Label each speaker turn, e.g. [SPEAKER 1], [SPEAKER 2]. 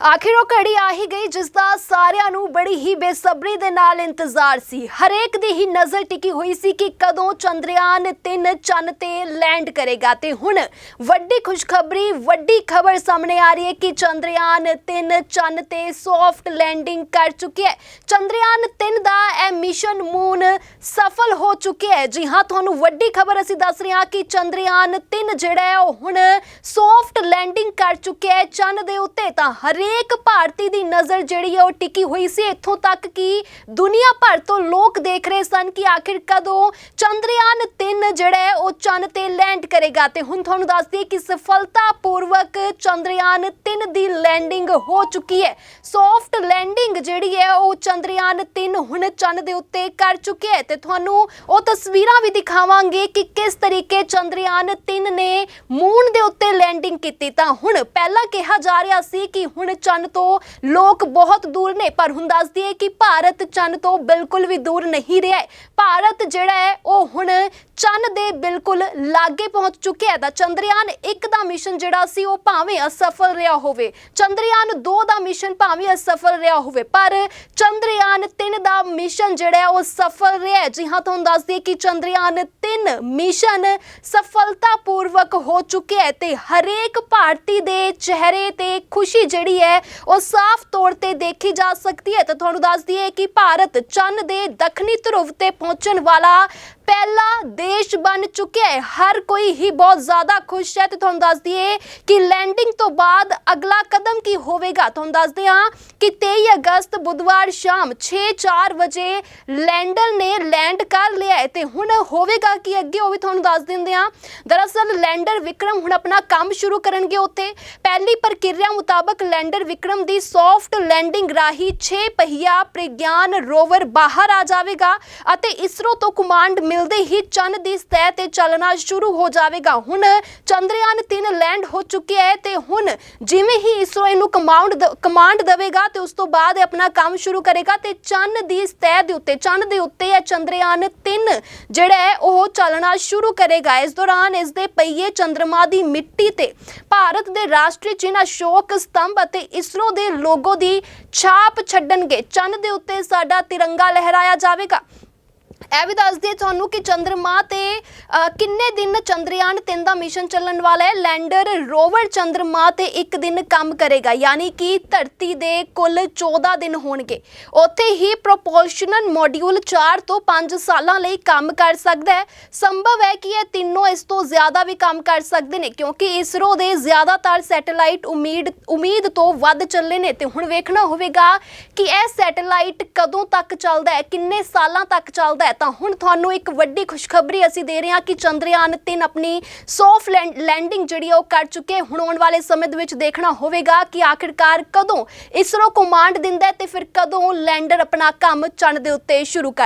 [SPEAKER 1] ਆਖਿਰ ਉਹ ਘੜੀ ਆ ਹੀ ਗਈ ਜਿਸ ਦਾ ਸਾਰਿਆਂ ਨੂੰ ਬੜੀ ਹੀ ਬੇਸਬਰੀ ਦੇ ਨਾਲ ਇੰਤਜ਼ਾਰ ਸੀ। ਹਰੇਕ ਦੀ ਹੀ ਨਜ਼ਰ ਟਿਕੀ ਹੋਈ ਸੀ ਕਿ ਕਦੋਂ ਚੰਦਰਯਾਨ 3 ਚੰਨ ਤੇ ਲੈਂਡ ਕਰੇਗਾ। ਤੇ ਹੁਣ ਵੱਡੀ ਖੁਸ਼ਖਬਰੀ, ਵੱਡੀ ਖਬਰ ਸਾਹਮਣੇ ਆ ਰਹੀ ਹੈ ਕਿ ਚੰਦਰਯਾਨ 3 ਚੰਨ ਤੇ ਸੌਫਟ ਲੈਂਡਿੰਗ ਕਰ ਚੁੱਕਿਆ ਹੈ। ਚੰਦਰਯਾਨ 3 ਦਾ ਇਹ ਮਿਸ਼ਨ ਮੂਨ ਸਫਲ ਹੋ ਚੁੱਕਿਆ ਹੈ। ਜੀ ਹਾਂ, ਤੁਹਾਨੂੰ ਵੱਡੀ ਖਬਰ ਅਸੀਂ ਦੱਸ ਰਹੇ ਹਾਂ ਕਿ ਚੰਦਰਯਾਨ 3 ਜਿਹੜਾ ਹੈ, ਉਹ ਹੁਣ ਸੌਫਟ ਲੈਂਡਿੰਗ ਕਰ ਚੁੱਕਿਆ ਹੈ ਚੰਨ ਦੇ ਉੱਤੇ। ਤਾਂ ਹਰੇਕ ਭਾਰਤੀ ਦੀ ਨਜ਼ਰ ਜਿਹੜੀ ਹੈ ਉਹ ਟਿਕੀ ਹੋਈ ਸੀ। ਇੱਥੋਂ ਤੱਕ ਕਿ ਦੁਨੀਆ ਭਰ ਤੋਂ ਲੋਕ ਦੇਖ ਰਹੇ ਸਨ ਕਿ ਆਖਿਰ ਕਦੋਂ ਚੰਦਰਯਾਨ ਜਿਹੜਾ ਹੈ ਉਹ ਚੰਨ ਤੇ ਲੈਂਡ ਕਰੇਗਾ ਤੇ ਹੁਣ ਤੁਹਾਨੂੰ ਦੱਸ ਦਈਏ ਕਿ ਸਫਲਤਾਪੂਰਵਕ ਚੰਦਰਯਾਨ 3 ਦੀ ਲੈਂਡਿੰਗ ਹੋ ਚੁੱਕੀ ਹੈ। ਸੌਫਟ ਲੈਂਡਿੰਗ ਜਿਹੜੀ ਹੈ ਉਹ ਚੰਦਰਯਾਨ 3 ਹੁਣ ਚੰਨ ਦੇ ਉੱਤੇ ਕਰ ਚੁੱਕਿਆ ਹੈ ਤੇ ਤੁਹਾਨੂੰ ਉਹ ਤਸਵੀਰਾਂ ਵੀ ਦਿਖਾਵਾਂਗੇ ਕਿ ਕਿਸ ਤਰੀਕੇ ਚੰਦਰਯਾਨ 3 ਨੇ ਮੂਨ ਦੇ ਉੱਤੇ ਲੈਂਡਿੰਗ ਕੀਤੀ। ਤਾਂ ਹੁਣ ਪਹਿਲਾਂ ਕਿਹਾ ਜਾ ਰਿਹਾ ਸੀ ਕਿ ਹੁਣ ਚੰਨ ਤੋਂ ਲੋਕ ਬਹੁਤ ਦੂਰ ਨੇ, ਪਰ ਹੁਣ ਦੱਸ ਦਈਏ ਕਿ ਭਾਰਤ ਚੰਨ ਤੋਂ ਬਿਲਕੁਲ ਵੀ ਦੂਰ ਨਹੀਂ ਰਿਹਾ ਹੈ। ਭਾਰਤ ਜਿਹੜਾ ਹੈ ਉਹ ਹੁਣ ਚੰਨ ਦੇ ਬਿਲਕੁਲ ਲਾਗੇ ਪਹੁੰਚ ਚੁੱਕਿਆ ਹੈ ਚੰਦਰਯਾਨ 1 ਦਾ ਮਿਸ਼ਨ ਜਿਹੜਾ ਸੀ ਉਹ ਭਾਵੇਂ ਅਸਫਲ ਰਿਹਾ ਹੋਵੇ। ਚੰਦਰਯਾਨ 2 ਦਾ ਮਿਸ਼ਨ ਭਾਵੇਂ ਅਸਫਲ ਰਿਹਾ ਹੋਵੇ, ਪਰ ਚੰਦਰਯਾਨ 3 ਦਾ ਮਿਸ਼ਨ ਜਿਹੜਾ ਉਹ ਸਫਲ ਰਿਹਾ ਜੀ ਹਾਂ, ਤੁਹਾਨੂੰ ਦੱਸ ਦਈਏ ਕਿ ਚੰਦਰਯਾਨ 3 ਮਿਸ਼ਨ ਸਫਲਤਾਪੂਰਵਕ ਹੋ ਚੁੱਕਿਆ ਹੈ ਤੇ ਹਰੇਕ ਭਾਰਤੀ ਦੇ ਚਿਹਰੇ ਤੇ ਖੁਸ਼ੀ ਜਿਹੜੀ ਹੈ ਉਹ ਸਾਫ਼ ਤੌਰ ਤੇ ਦੇਖੀ ਜਾ ਸਕਦੀ ਹੈ। ਤਾਂ ਤੁਹਾਨੂੰ ਦੱਸ ਦਈਏ ਕਿ ਭਾਰਤ ਚੰਨ ਦੇ ਦੱਖਣੀ ਧਰੁਵ ਤੇ ਪਹੁੰਚਣ ਵਾਲਾ ਪਹਿਲਾ ਦੇਸ਼ ਬਣ ਚੁੱਕਿਆ ਹੈ। ਹਰ ਕੋਈ ਹੀ ਬਹੁਤ ਜ਼ਿਆਦਾ ਖੁਸ਼ ਹੈ ਤੇ ਤੁਹਾਨੂੰ ਦੱਸ ਦਈਏ ਕਿ ਲੈਂਡਿੰਗ ਤੋਂ ਬਾਅਦ ਅਗਲਾ ਕਦਮ ਕੀ ਹੋਵੇਗਾ? ਤੁਹਾਨੂੰ ਦੱਸਦੇ ਹਾਂ ਕਿ 23 ਅਗਸਤ ਬੁੱਧਵਾਰ ਸ਼ਾਮ 6:04 ਵਜੇ ਲੈਂਡਰ ਨੇ ਲੈਂਡ ਕਰ ਲਿਆ ਹੈ ਤੇ ਹੁਣ ਹੋਵੇਗਾ ਕਿ ਅੱਗੇ? ਉਹ ਵੀ ਤੁਹਾਨੂੰ ਦੱਸ ਦਿੰਦੇ ਹਾਂ। ਦਰਅਸਲ ਲੈਂਡਰ ਵਿਕਰਮ ਹੁਣ ਆਪਣਾ ਕੰਮ ਸ਼ੁਰੂ ਕਰਨਗੇ ਉੱਥੇ। ਪਹਿਲੀ ਪ੍ਰਕਿਰਿਆ ਮੁਤਾਬਕ ਲੈਂਡਰ ਵਿਕਰਮ ਦੀ ਸੌਫਟ ਲੈਂਡਿੰਗ ਰਾਹੀਂ 6 ਪਹੀਆ ਪ੍ਰਗਿਆਨ ਰੋਵਰ ਬਾਹਰ ਆ ਜਾਵੇਗਾ ਅਤੇ ਇਸਰੋ ਤੋਂ ਕਮਾਂਡ ਮਿਲ ਮਿਲਦੇ ਹੀ ਚੰਨ ਦੀ ਸਤਹ ਤੇ ਚੱਲਣਾ ਸ਼ੁਰੂ ਹੋ ਜਾਵੇਗਾ। ਹੁਣ ਚੰਦਰਯਾਨ 3 ਲੈਂਡ ਹੋ ਚੁੱਕਿਆ ਹੈ ਤੇ ਹੁਣ ਜਿਵੇਂ ਹੀ ਇਸਰੋ ਇਹਨੂੰ ਕਮਾਂਡ ਕਮਾਂਡ ਦੇਵੇਗਾ ਤੇ ਉਸ ਤੋਂ ਬਾਅਦ ਆਪਣਾ ਕੰਮ ਸ਼ੁਰੂ ਕਰੇਗਾ ਤੇ ਚੰਨ ਦੀ ਸਤਹ ਦੇ ਉੱਤੇ, ਚੰਨ ਦੇ ਉੱਤੇ ਇਹ ਚੰਦਰਯਾਨ 3 ਜਿਹੜਾ ਹੈ ਉਹ ਚੱਲਣਾ ਸ਼ੁਰੂ ਕਰੇਗਾ। ਇਸ ਦੌਰਾਨ ਇਸ ਦੇ ਪਹੀਏ ਚੰਦਰਮਾ ਦੀ ਮਿੱਟੀ ਤੇ ਭਾਰਤ ਦੇ ਰਾਸ਼ਟਰੀ ਚਿੰਨ੍ਹ ਅਸ਼ੋਕ ਸਤੰਭ ਅਤੇ ਇਸਰੋ ਦੇ ਲੋਗੋ ਦੀ ਛਾਪ ਛੱਡਣਗੇ। ਚੰਨ ਦੇ ਉੱਤੇ ਸਾਡਾ ਤਿਰੰਗਾ ਲਹਿਰਾਇਆ ਜਾਵੇਗਾ। ਇਹ ਵੀ ਦੱਸ ਦਈਏ ਤੁਹਾਨੂੰ ਕਿ ਚੰਦਰਮਾ ਤੇ ਕਿੰਨੇ ਦਿਨ ਚੰਦਰਯਾਨ 3 ਦਾ ਮਿਸ਼ਨ ਚੱਲਣ ਵਾਲਾ ਹੈ? ਲੈਂਡਰ ਰੋਵਰ ਚੰਦਰਮਾ ਤੇ ਇੱਕ ਦਿਨ ਕੰਮ ਕਰੇਗਾ, ਯਾਨੀ ਕਿ ਧਰਤੀ ਦੇ ਕੁੱਲ 14 ਦਿਨ ਹੋਣਗੇ। ਉੱਥੇ ਹੀ ਪ੍ਰੋਪਲਸ਼ਨਲ ਮੋਡਿਊਲ 4 ਤੋਂ 5 ਸਾਲਾਂ ਲਈ ਕੰਮ ਕਰ ਸਕਦਾ ਹੈ। ਸੰਭਵ ਹੈ ਕਿ ਇਹ ਤਿੰਨੋਂ ਇਸ ਤੋਂ ਜ਼ਿਆਦਾ ਵੀ ਕੰਮ ਕਰ ਸਕਦੇ ਨੇ, ਕਿਉਂਕਿ ਇਸਰੋ ਦੇ ਜ਼ਿਆਦਾਤਰ ਸੈਟੇਲਾਈਟ ਉਮੀਦ ਉਮੀਦ ਤੋਂ ਵੱਧ ਚੱਲੇ ਨੇ। ਤੇ ਹੁਣ ਵੇਖਣਾ ਹੋਵੇਗਾ ਕਿ ਇਹ ਸੈਟੇਲਾਈਟ ਕਦੋਂ ਤੱਕ ਚੱਲਦਾ ਹੈ, ਕਿੰਨੇ ਸਾਲਾਂ ਤੱਕ ਚੱਲਦਾ ਹੈ। ਤਾਂ ਹੁਣ ਤੁਹਾਨੂੰ ਇੱਕ ਵੱਡੀ ਖੁਸ਼ਖਬਰੀ ਅਸੀਂ ਦੇ ਰਹੇ ਹਾਂ ਕਿ ਚੰਦਰਯਾਨ 3 ਆਪਣੀ ਸੌਫਟ ਲੈਂਡਿੰਗ ਜਿਹੜੀ ਹੈ ਉਹ ਕਰ ਚੁੱਕੇ ਹੁਣ ਆਉਣ ਵਾਲੇ ਸਮੇਂ ਦੇ ਵਿੱਚ ਦੇਖਣਾ ਹੋਵੇਗਾ ਕਿ ਆਖਿਰਕਾਰ ਕਦੋਂ ਇਸਰੋ ਕਮਾਂਡ ਦਿੰਦਾ ਤੇ ਫਿਰ ਕਦੋਂ ਲੈਂਡਰ ਆਪਣਾ ਕੰਮ ਚੰਨ ਦੇ ਉੱਤੇ ਸ਼ੁਰੂ ਕਰ